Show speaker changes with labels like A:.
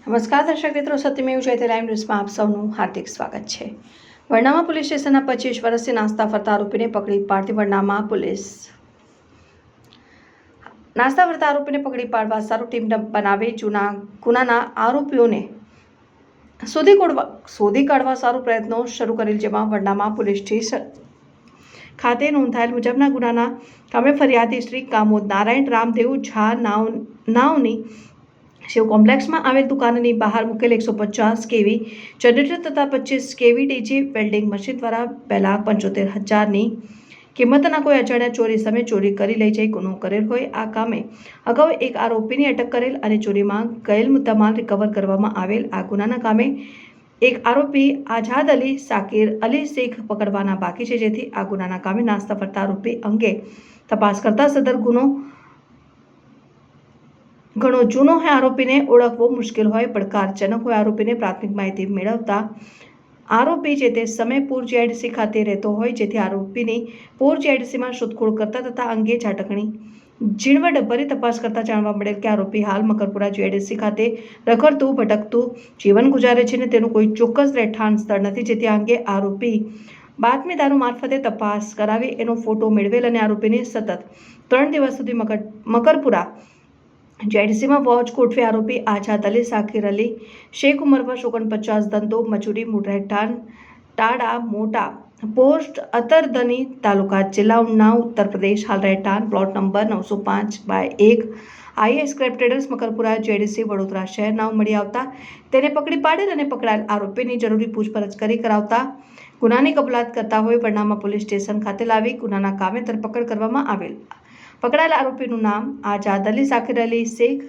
A: નમસ્કાર દર્શક મિત્રો, સત્યમેવ જયતે લાઈવ ન્યૂઝમાં આપ સૌનું હાર્દિક સ્વાગત છે. વરનામા પોલીસ સ્ટેશનના પચીસ વર્ષથી નાસ્તા ફરતા આરોપીને પકડી પાડતી વરનામા પોલીસ. નાસ્તા ફરતા આરોપીને પકડી પાડવા સારું ટીમ બનાવી જૂના ગુનાના આરોપીઓને. શોધી કોડવા, શોધી કાઢવા સારું પ્રયત્નો શરૂ કરેલ જેમાં વરનામા પોલીસ સ્ટેશન ખાતે નોંધાયેલ મુજબના ગુનાના કામે ફરિયાદી શ્રી કામોદ નારાયણ રામદેવ ઝા નાવ નાવની શિવ કોમ્પ્લેક્સમાં આવેલ દુકાનની બહાર મૂકેલ એકસો પચાસ કેવી જનરેટર તથા પચીસ કેવી ડીજી વેલ્ડિંગ મશીન દ્વારા લાખ પંચોતેર હજારની કિંમતના કોઈ અજાણ્યા ચોરી સામે ચોરી કરી લઈ જઈ ગુનો કરેલ હોય આ કામે અગાઉ એક આરોપીની અટક કરેલ અને ચોરીમાં ગયેલ મુદ્દામાલ રિકવર કરવામાં આવેલ આ ગુનાના કામે એક આરોપી આઝાદ અલી સાકિર અલી શેખ પકડવાના બાકી છે જેથી આ ગુનાના કામે નાસ્તા ફરતા આરોપી અંગે તપાસ કરતા સદર ગુનો ઘણો જૂનો હોય આરોપીને ઓળખવો મુશ્કેલ હોય, પડકારજનક હોય આરોપીને પ્રાથમિક માહિતી મેળવતા. આરોપી જે તે સમય પૂર જીઆઈડીસી ખાતે રહેતો હોય, જેથી આરોપીની પૂર જીઆઈડીસીમાં શોધખોળ કરતા તથા અંગે ઝાટકણી. ઝીણવટભરી તપાસ કરતા જાણવા મળેલ કે આરોપી હાલ મકરપુરા જીઆઈડીસી ખાતે રખડતું, ભટકતું જીવન ગુજારે છે ને તેનું કોઈ ચોક્કસ રહેઠાણ સ્થળ નથી, જેથી આ અંગે આરોપી બાતમીદારો મારફતે તપાસ કરાવી એનો ફોટો મેળવેલ અને આરોપીને સતત ત્રણ દિવસ સુધી મકર, મકરપુરા જેડીસીમાં વોચ ગોઠવી આરોપી આઝાદ અલી સાકિર અલી શેખ ઉમર વર્ષ ઓગણપચાસ ધંધો મજૂરી મુઢેઠાણ ટાડા મોટા પોસ્ટ અતરધની તાલુકા જિલ્લા ઉના ઉત્તર પ્રદેશ હાલ રહેઠાણ પ્લોટ નંબર નવસો પાંચ બાય એક IS traders Makarpura JDC Vadodara શહેરના મળી આવતા તેને પકડી પાડેલ અને પકડાયેલ આરોપીની જરૂરી પૂછપરછ કરી કરાવતા ગુનાની કબૂલાત કરતા હોય વરનામા પોલીસ સ્ટેશન ખાતે લાવી ગુનાના કામે ધરપકડ કરવામાં આવેલ પકડાયેલા આરોપીનું નામ આઝાદ અલી સાકિર અલી શેખ